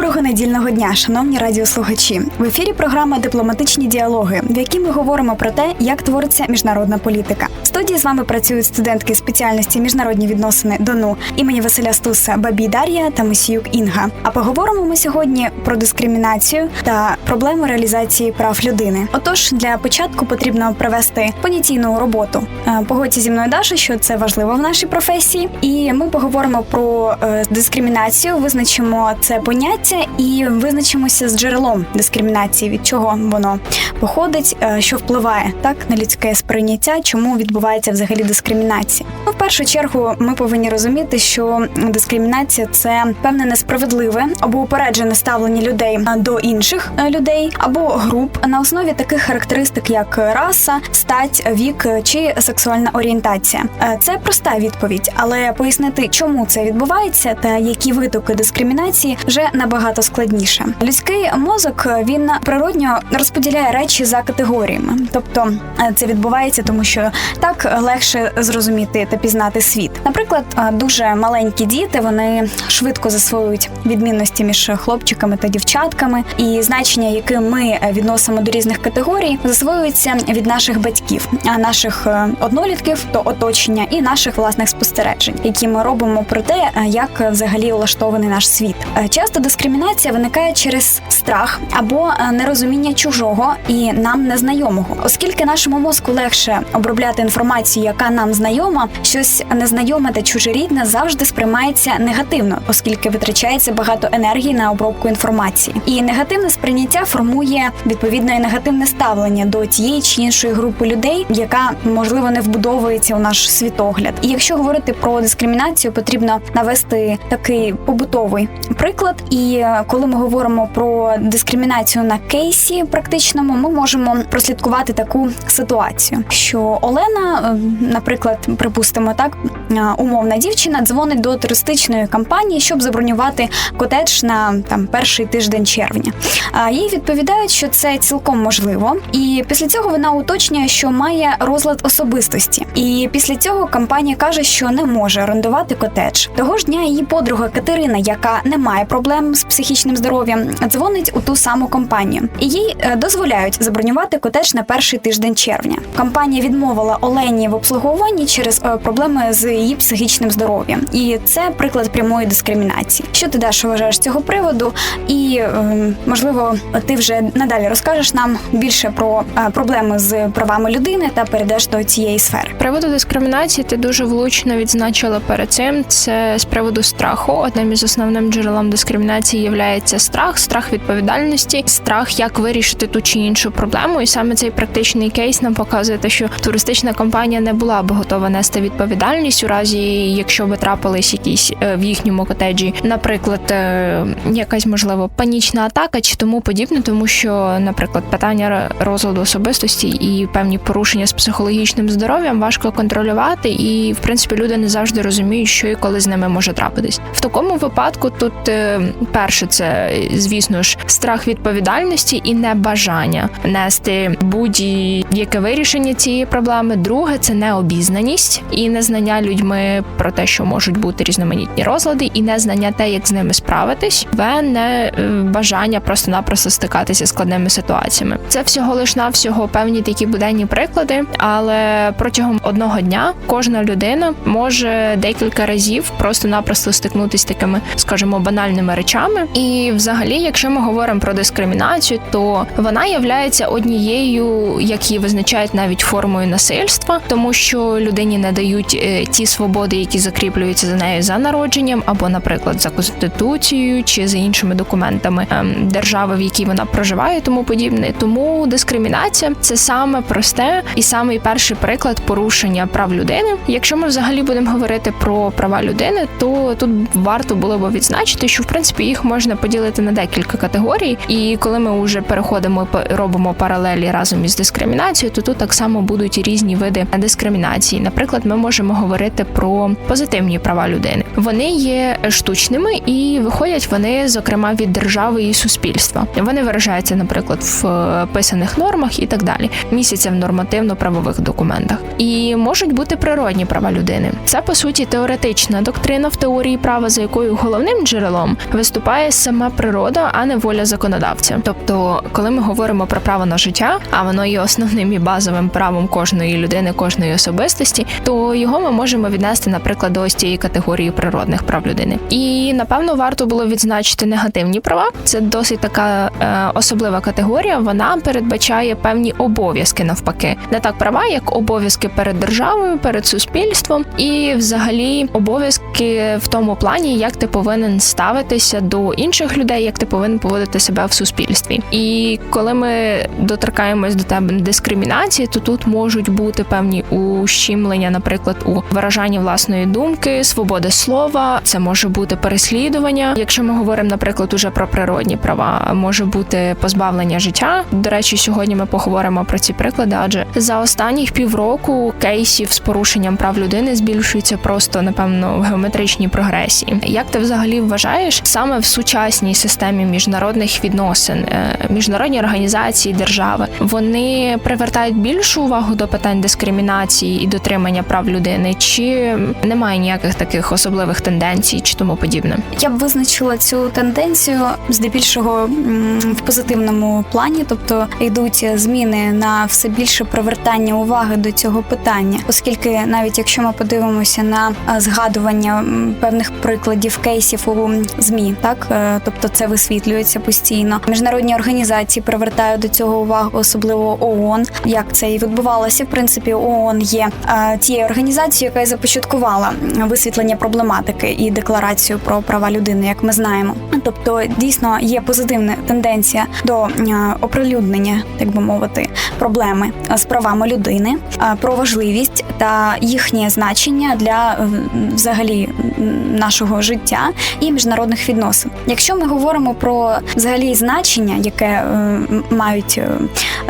Доброго недільного дня, шановні радіослухачі. В ефірі програма Дипломатичні діалоги, в якій ми говоримо про те, як твориться міжнародна політика. В студії з вами працюють студентки спеціальності міжнародні відносини ДОНУ імені Василя Стуса Бабій Дар'я та Мусіюк Інга. А поговоримо ми сьогодні про дискримінацію та проблему реалізації прав людини. Отож, для початку потрібно провести понятійну роботу. Е, Погодьте зі мною Даша, що це важливо в нашій професії, і ми поговоримо про е, дискримінацію, визначимо це поняття і визначимося з джерелом дискримінації, від чого воно походить, е, що впливає так на людське сприйняття, чому відбувається взагалі дискримінація. Ну, в першу чергу, ми повинні розуміти, що дискримінація це певне несправедливе або упереджене ставлення людей е, до інших е, людей або груп на основі таких характеристик, як раса, стать, вік чи сексуальна орієнтація. Це проста відповідь, але пояснити, чому це відбувається та які витоки дискримінації вже набагато складніше. Людський мозок він природньо розподіляє речі за категоріями, тобто е, це відбувається, тому що так легше зрозуміти та пізнати світ. Наприклад, е, дуже маленькі діти вони швидко засвоюють відмінності між хлопчиками та дівчатками, і значення, яке ми е, відносимо до різних категорій, засвоюються від наших батьків, а наших однолітків до оточення і наших власних спостережень, які ми робимо про те, як взагалі улаштований наш світ. Часто дискримінація виникає через страх або е, нерозуміння чужого і нам незнайомого, оскільки нашому мозку легше обробляти інформацію, яка нам знайома, щось незнайоме та чужорідне завжди сприймається негативно, оскільки витрачається багато енергії на обробку інформації. І негативне сприйняття формує відповідно і негативне ставлення до тієї чи іншої групи людей, яка можливо не вбудовується у наш світогляд. І якщо говорити про дискримінацію, потрібно навести такий побутовий приклад. І е, коли ми говоримо про дискримінацію на кейсі практичному, ми можемо прослідкувати таку ситуацію, що Олена, е, наприклад, припустимо так, е, умовна дівчина дзвонить до туристичної компанії, щоб забронювати котедж на там перший тиждень червня. А їй відповідають, що це цілком можливо, і після цього вона уточнює, що має розлад особистості. І після цього компанія каже, що не може орендувати котедж. Того ж дня її подруга Катерина, яка не має проблем з психічним здоров'ям, дзвонить у ту саму компанію, і їй е, дозволяють забронювати котедж на перший тиждень червня. Компанія відмовила Олені в обслуговуванні через е, проблеми з її психічним здоров'ям, і це приклад прямої дискримінації. Що ти Даша, вважаєш з цього приводу? І е, можливо, ти вже надалі розкажеш нам більше про е, проблеми з правами людини та перейдеш до цієї сфери. Приводу дискримінації ти дуже влучно відзначила перед цим. Це з приводу страху. Одним із основним джерелом дискримінації є страх, страх відповідальності, страх, як вирішити ту чи іншу проблему. І саме цей практичний кейс нам показує те, що туристична компанія не була б готова нести відповідальність у разі, якщо би трапились якісь е, в їхньому котеджі, наприклад, е, якась можливо панічна атака чи тому подібне, тому що, наприклад, питання розладу особистості і певні порушення з психологічним здоров'ям важко контролювати, і в принципі люди не завжди розуміють, що і коли з ними може трапитись. В такому випадку тут е, перше, це звісно ж страх відповідальності і небажання нести будь-яке вирішення цієї проблеми. Друге це необізнаність і незнання людьми про те, що можуть бути різноманітні розлади, і незнання те, як з ними справитись, в не е, бажання просто-напросто стикатися з складними ситуаціями. Це всього лиш навсього певні такі буденні приклади, але протягом одного дня кожна людина може декілька разів просто-напросто стикнутися такими, скажімо, банальними речами. І, взагалі, якщо ми говоримо про дискримінацію, то вона являється однією, як її визначають навіть формою насильства, тому що людині не дають е, ті свободи, які закріплюються за нею за народженням, або, наприклад, за конституцією чи за іншими документами ем, держави, в якій вона проживає, тому подібне. Тому дискримінація це саме просте і самий перший приклад порушення прав людини. Якщо ми взагалі будемо говорити про права людини, то тут варто було б відзначити, що в принципі їх можна поділити на декілька категорій. І коли ми вже переходимо робимо паралелі разом із дискримінацією, то тут так само будуть і різні види дискримінації. Наприклад, ми можемо говорити про позитивні права людини. Вони є штучними і виходять вони, зокрема, від держави і суспільства. Вони виражаються, наприклад, в е, писаних нормах і так далі, місяця в нормативно-правових документах. І можуть бути природні права людини. Це по суті теоретична доктрина в теорії права, за якою головним джерелом виступає сама природа, а не воля законодавця. Тобто, коли ми говоримо про право на життя, а воно є основним і базовим правом кожної людини, кожної особистості, то його ми можемо віднести, наприклад, до ось цієї категорії природних прав людини. І напевно варто було відзначити негативні права. Це досить така е, особлива категорія. Вона передбачає певні обов'язки навпаки, не так права, як обов'язки перед державою, перед суспільством, і взагалі обов'язки в тому плані, як ти повинен ставитися до інших людей, як ти повинен поводити себе в суспільстві. І коли ми доторкаємось до тебе дискримінації, то тут можуть бути певні ущемлення, наприклад, у виражанні власної думки, свободи слова, це може бути переслідування. Якщо ми говоримо, наприклад, уже про природні права, може бути позбавлення життя. До речі, сьогодні ми поговоримо про ці приклади, адже за останніх півроку кейсів з порушенням прав людини збільшується просто напевно в геометричній прогресії. Як ти взагалі вважаєш саме в сучасній системі міжнародних відносин, е, міжнародні організації, держави вони привертають більшу увагу до питань дискримінації і дотримання прав людини, чи немає ніяких таких особливих тенденцій, чи тому подібне? Я б визначила цю тенденцію здебільшого в позитивному плані, тобто йдуть зміни на все більше привертання уваги до цього питання, оскільки навіть якщо ми подивимося на згадування певних прикладів кейсів у змі, так е, тобто це висвітлюється постійно. Міжнародні організації привертають до цього увагу, особливо ООН. Як це і відбувалося? В принципі, ООН є е, тією організацією, яка і започаткувала висвітлення проблематики і декларацію про права людини, як ми знаємо. Тобто, дійсно є позитивна тенденція до е, оприлюднення, так би мовити, проблеми з правами людини, про важливість та їхнє значення для взагалі нашого життя і міжнародних відносин. Якщо ми говоримо про взагалі значення, яке е, мають е,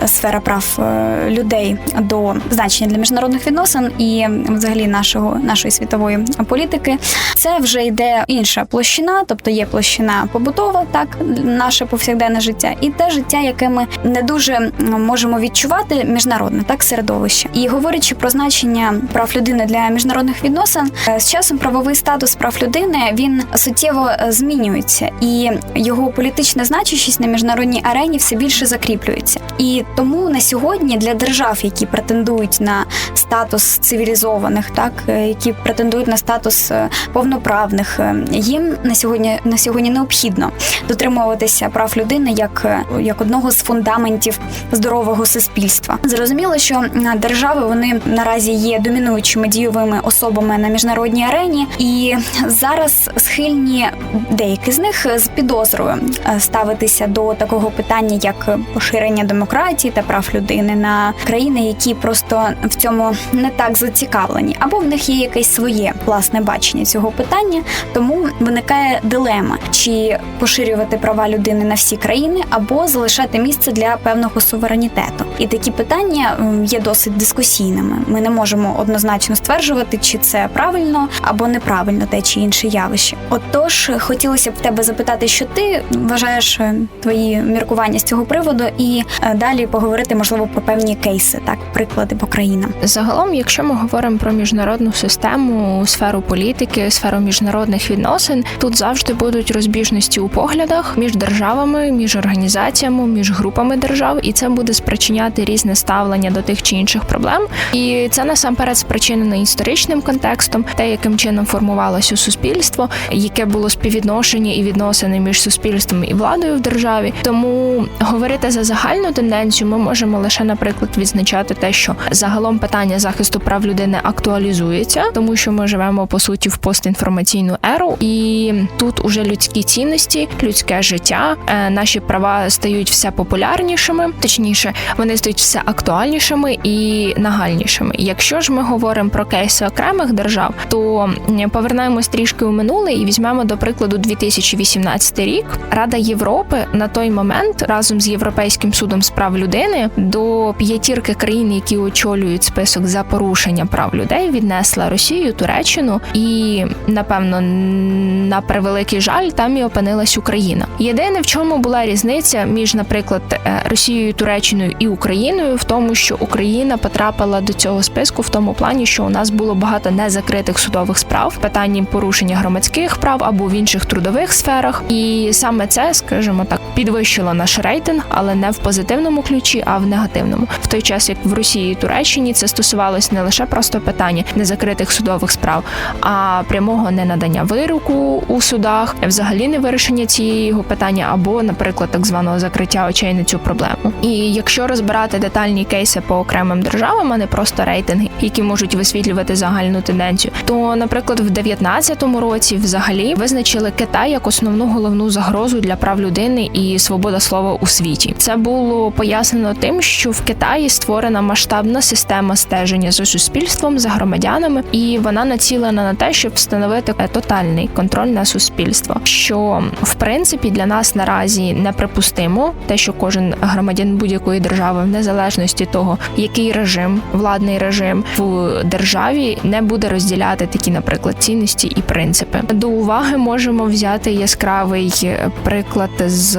сфера прав е, людей до значення для міжнародних відносин і взагалі нашого нашої світової політики, це вже йде інша площина, тобто є площина побутова, так наше повсякденне життя, і те життя, яке ми не дуже можемо відчувати міжнародне так середовище. І говорячи про значення прав людини для міжнародних відносин, е, з часом правовий статус прав людини він суттєво е, змінюється, і його політична значущість на міжнародній арені все більше закріплюється. І тому на сьогодні для держав, які претендують на статус цивілізованих, так е, які претендують на статус е, повноправних, е, їм на сьогодні на сьогодні необхідно дотримуватися прав людини як, як одного з фундаментів здорового суспільства. Зрозуміло, що держави вони наразі є домінуючими дійовими особами на міжнародній арені, і зараз схильні деякі з них з підозрою е, ставитися до такого питання, як поширення демократії та прав людини на країни, які просто в цьому не так зацікавлені, або в них є якесь своє власне бачення цього питання. Тому виникає дилема: чи поширювати права людини на всі країни, або залишати місце для певного суверенітету. І такі питання є досить дискусійними. Ми не можемо однозначно стверджувати, чи це правильно або неправильно те чи інше явище. Отож, хотілося б тебе запитати, що ти вважаєш е, твої міркування з цього приводу, і е, далі поговорити можливо про певні кейси, так приклади по країнам. Загалом, якщо ми говоримо про міжнародну систему, сферу політики, сферу міжнародних відносин, тут завжди будуть розбіжності у поглядах між державами, між організаціями, між групами держав, і це буде спричиняти різне ставлення до тих чи інших проблем. І це насамперед спричинено історичним контекстом, те, яким чином формувалося суспільство, яке було співвідношення і відносини між суспільством і владою в державі. Тому говорити за загальну тенденцію ми можемо лише, наприклад, відзначати те, що загалом питання захисту прав людини актуалізується, тому що ми живемо по суті в постінформаційну еру, і тут уже людські цінності, людське життя, е, наші права стають все популярнішими, точніше, вони стають все актуальнішими і нагальнішими. Якщо ж ми говоримо про кейси окремих держав, то повернемось трішки у минуле і візьмемо до прикладу 2018 рік. Рада Європи на той момент разом з Європейським судом з прав людини до п'ятірки країн, які очолюють список за порушення прав людей, віднесла Росію, Туреччину і напевно на превеликий жаль там і опинилась Україна. Єдине в чому була різниця між, наприклад, е, Росією, Туреччиною і Україною, в тому, що Україна потрапила до цього списку в тому плані, що у нас було багато незакритих судових справ, в питанні порушення громадських прав або в інших трудових сферах. І саме це, скажімо так, підвищило наш рейтинг, але не в позитивному ключі, а в негативному. В той час, як в Росії і Туреччині це стосувалось не лише просто питання незакритих судових справ, а прямого ненадання вироку у судах, взагалі не вирішення цього питання, або, наприклад, так званого закриття очей на цю проблему. І якщо розбирати детальні кейси по окремим державам, а не просто рейтинги, які можуть висвітлювати загальну тенденцію, то, наприклад, в 2019 році взагалі визначили Китай як основну головну загрозу для прав людини і свобода слова у світі. Це було пояснено тим, що в Китаї створена масштабна система стеження за суспільством, за громадянами, і вона націлена на те, щоб встановити е, тотальний контроль на суспільство, що в принципі для нас наразі неприпустимо, те, що кожен громадян будь-якої держави, в незалежності того, який режим, владний режим в державі не буде розділяти такі, наприклад, цінності і принципи. До уваги можемо взяти яскравий е, приклад з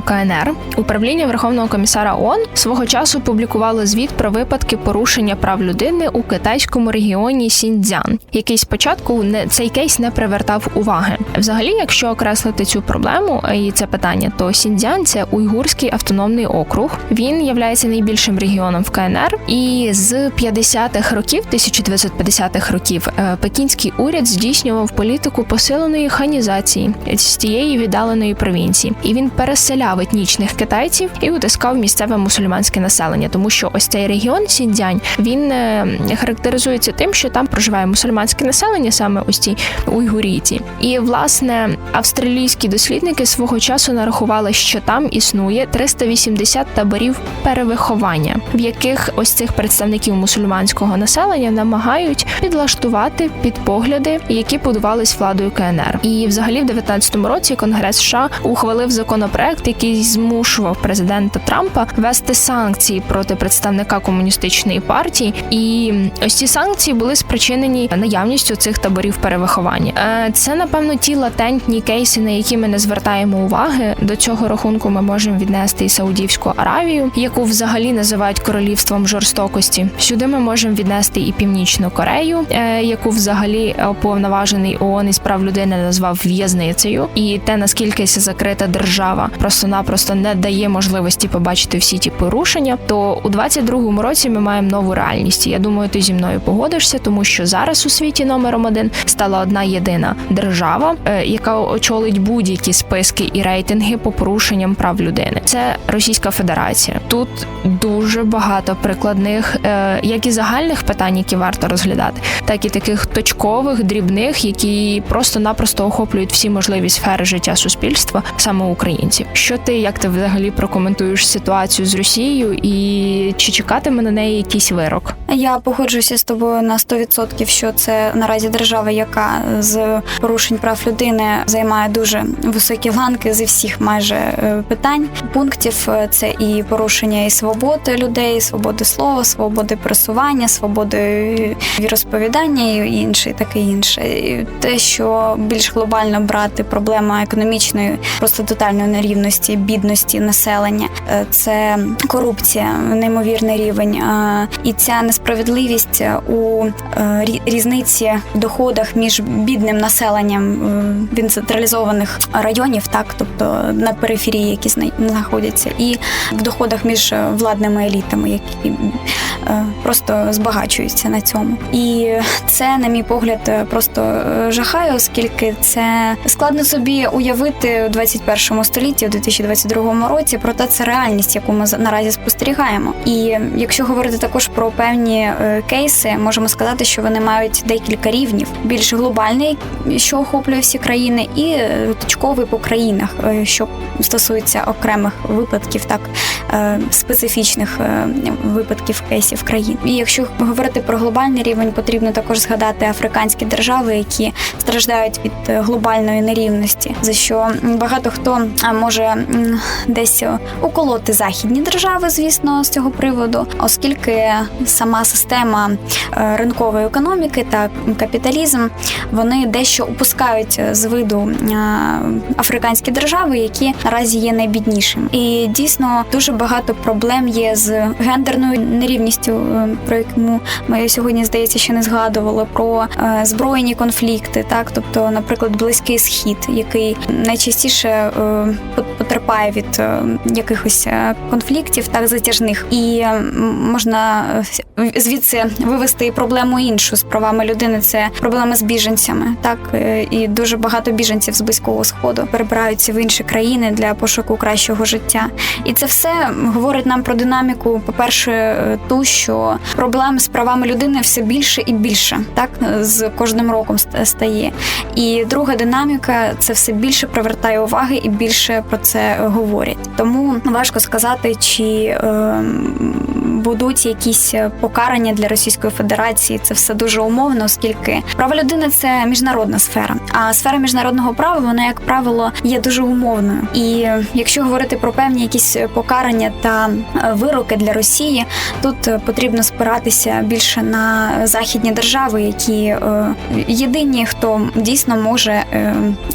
КНР. Управління Верховного комісара ООН свого часу публікувало звіт про випадки порушення прав людини у китайському регіоні Сіньцзян, який спочатку не цей кейс не привертав уваги. Взагалі, якщо окреслити цю проблему е, і це питання, то Сіньцзян – це уйгурський автономний округ. Він є найбільшим регіоном в КНР, і з 50-х років, 1950-х років, е, пекінський уряд здійснював політику посиленої ханізації з тієї віддаленої провінції, і він переселяв етнічних китайців і утискав місцеве мусульманське населення, тому що ось цей регіон Сіньцзянь, він е, характеризується тим, що там проживає мусульманське населення, саме ось ці уйгурійці. І власне австралійські дослідники свого часу нарахували, що там існує 380 таборів перевиховання, в яких ось цих представників мусульманського населення намагають підлаштувати під погляди, які будувались владою КНР. І взагалі в 19-му році Конгрес США ухвалив законопроект, який змушував президента Трампа вести санкції проти представника комуністичної партії. І ось ці санкції були спричинені наявністю цих таборів перевиховання. Е, Це напевно ті латентні кейси, на які ми не звертаємо уваги. До цього рахунку ми можемо віднести і Саудівську Аравію, яку взагалі називають королівством жорстокості. Сюди ми можемо віднести і Північну Корею, е, яку взагалі уповноважений ООН із прав людини назвав в'язницею, і те наскільки ця закрита держава просто-напросто не дає можливості побачити всі ті порушення. То у 22-му році ми маємо нову реальність. Я думаю, ти зі мною погодишся, тому що зараз у світі номером один стала одна єдина держава, е, яка очолить будь-які списки і рейтинги по порушенням прав людини. Це Російська Федерація. Тут дуже багато прикладних, е, як і загальних питань, які варто розглядати, так і таких точкових, дрібних, які просто-напросто охоплюють всі можливі сфери життя суспільства, саме українців. Що ти як ти взагалі прокоментуєш ситуацію з Росією, і чи чекатиме на неї якийсь вирок? Я погоджуюся з тобою на 100%, що це наразі держава, яка з порушень прав людини займає дуже високі ланки зі всіх майже е, питань. Пунктів Е, це і порушення і свободи людей, і свободи слова, свободи пересування, свободи віросповідання і інше, і таке інше. І те, що більш глобально брати проблема економічної, просто тотальної нерівності, бідності населення, е, це корупція, неймовірний рівень, Е, і ця несправедливість у е, різниці в доходах між бідним населенням е, він централізованих районів, так тобто на периферії, які знаходяться, і в доходах між е, владними елітами, які е, просто збагачуються на цьому. І це, на мій погляд, е, просто е, жахає, оскільки це складно собі уявити у 21 столітті, у 2022 році. Проте це реальність, яку ми наразі спостерігаємо. І якщо говорити також про певні е, кейси, можемо сказати, що вони мають декілька рівнів: більш глобальний, що охоплює всі країни, і е, точковий по країнах, е, що стосується окремих випадків, так е, специфічних е, випадків кейсів країн. І якщо говорити про глобальний рівень, потрібно також згадати африканські держави, які страждають від е, глобальної нерівності, за що багато хто може десь уколоти західні держави, звісно, з цього приводу, оскільки сама система е, ринкової економіки та капіталізм вони дещо упускають з виду е, африканські держави, які наразі є найбіднішими. І дійсно дуже багато проблем є з гендерною нерівністю, е, про яку ми сьогодні здається ще не згадували про збройні конфлікти, так тобто, наприклад, близький схід, який найчастіше е, пот- потерпає від е, якихось е, конфліктів, так затяжних, і можна е, звідси вивести проблему іншу з правами людини. Це проблеми з біженцями, так і дуже багато біженців з близького сходу перебираються в інші країни для пошуку кращого життя. І це все говорить нам про динаміку. По перше, ту, що проблем з правами людини все більше і більше, так з кожним роком ст- стає. І друга динаміка це все більше привертає уваги і більше про це говорять. Тому важко сказати, чи е, будуть якісь покарання для Російської Федерації. Це все дуже умовно, оскільки права людини це міжнародна сфера. А сфера міжнародного права вона, як правило, є дуже умовною. І якщо говорити про певні якісь покарання та е, вироки для Росії, тут е, потрібно спиратися більше на західні держави, які е, єдині, хто дійсно може е,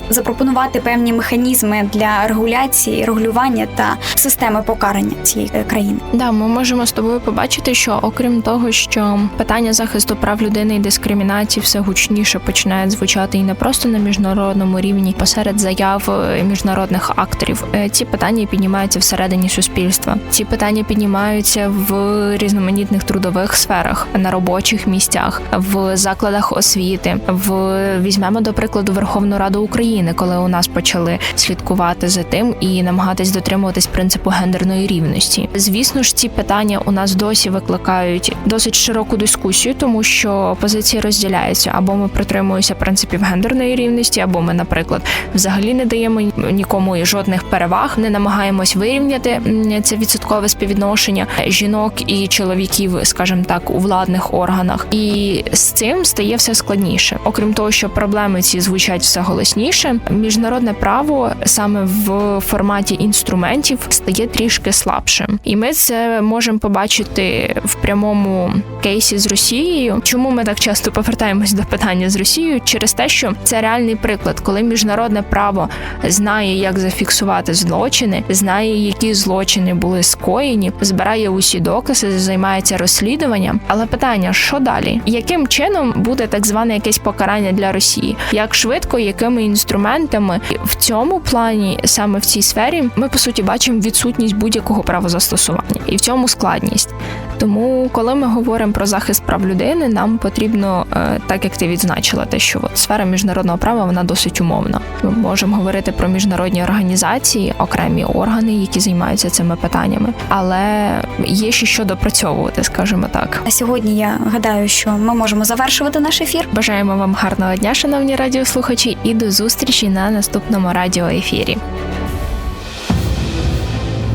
запропонувати певні механізми для регуляції, регулювання та системи покарання цієї е, країни. Да, ми можемо з тобою побачити, що окрім того, що питання захисту прав людини і дискримінації все гучніше починає звучати і не просто на міжнародному рівні, посеред заяв е, міжнародних акторів. Е, Ці питання піднімаються всередині суспільства. Ці питання піднімаються в різноманітних трудових сферах, на робочих місцях, в закладах освіти. В візьмемо до прикладу Верховну Раду України, коли у нас почали слідкувати за тим і намагатись дотримуватись принципу гендерної рівності. Звісно ж, ці питання у нас досі викликають досить широку дискусію, тому що позиції розділяються або ми притримуємося принципів гендерної рівності, або ми, наприклад, взагалі не даємо нікому жодних переваг, не намагаємось вирівняти це відсоткове співвідношення жінок і чоловіків, скажімо так, у владних органах. І з цим стає все складніше. Окрім того, що проблеми ці звучать все голосніше, міжнародне право саме в форматі інструментів стає трішки слабшим, і ми це можемо побачити в прямому кейсі з Росією. Чому ми так часто повертаємось до питання з Росією? Через те, що це реальний приклад, коли міжнародне право знає, як зафіксувати злочини, знає, які злочини були скоєні, збирає усі докази, займається розслідуванням. Але питання, що далі? Яким чином буде так зване якесь покарання для Росії? Як швидко, якими інструментами в цьому плані, саме в цій сфері, ми по суті бачимо відсутність будь-якого правозастосування, і в цьому складність. Тому, коли ми говоримо про захист прав людини, нам потрібно, е, так як ти відзначила, те, що от сфера міжнародного права вона досить умовна. Ми можемо говорити про міжнародні організації, окремі органи, які займаються цими питаннями, але є ще що допрацьовувати, скажімо так. На сьогодні я гадаю, що ми можемо завершувати наш ефір. Бажаємо вам гарного дня, шановні радіослухачі, і до зустрічі на наступному радіоефірі.